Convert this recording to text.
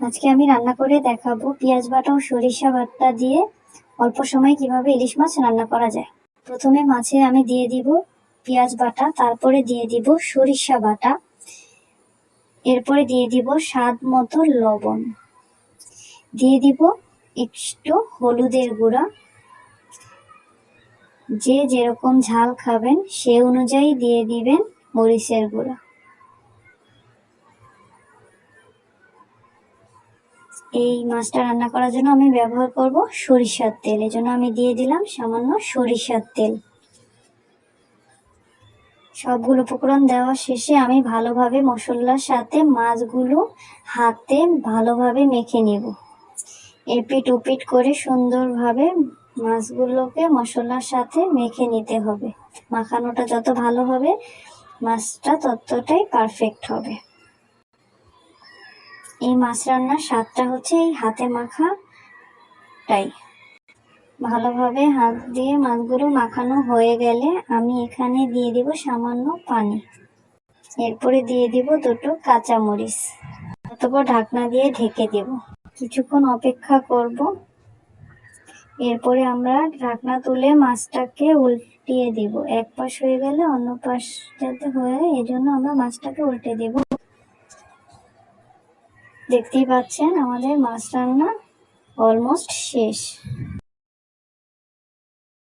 আজকে আমি রান্না করে দেখাবো পেঁয়াজ বাটা ও সরিষা বাটা দিয়ে অল্প সময়ে কীভাবে ইলিশ মাছ রান্না করা যায়। প্রথমে মাছে আমি দিয়ে দিব পেঁয়াজ বাটা, তারপরে দিয়ে দিব সরিষা বাটা, এরপরে দিয়ে দিব স্বাদ মতো লবণ। দিয়ে দিব একটু হলুদের গুঁড়া। যে যেরকম ঝাল খাবেন সে অনুযায়ী দিয়ে দিবেন মরিচের গুঁড়া। এই মাছটা রান্না করার জন্য আমি ব্যবহার করব সরিষার তেল। এই জন্য আমি দিয়ে দিলাম সামান্য সরিষার তেল। সবগুলো উপকরণ দেওয়া শেষে আমি ভালোভাবে মশলার সাথে মাছগুলো হাতে ভালোভাবে মেখে নেব। এপিট ওপিট করে সুন্দরভাবে মাছগুলোকে মশলার সাথে মেখে নিতে হবে। মাখানোটা যত ভালো হবে, মাছটা ততটাই পারফেক্ট হবে। এই মাছ রান্নার স্বাদটা হচ্ছে এই হাতে মাখাটাই। ভালোভাবে হাত দিয়ে মাছগুলো মাখানো হয়ে গেলে আমি এখানে দিয়ে দিব সামান্য পানি। এরপরে দিয়ে দিব দুটো কাঁচামরিচ। অতপর ঢাকনা দিয়ে ঢেকে দেব। কিছুক্ষণ অপেক্ষা করব। এরপরে আমরা ঢাকনা তুলে মাছটাকে উল্টিয়ে দেব। এক পাশ হয়ে গেলে অন্য পাশ যাতে হয়ে এই জন্য আমরা মাছটাকে উল্টে দেব। দেখতেই পাচ্ছেন আমাদের মাছ রান্না অলমোস্ট শেষ।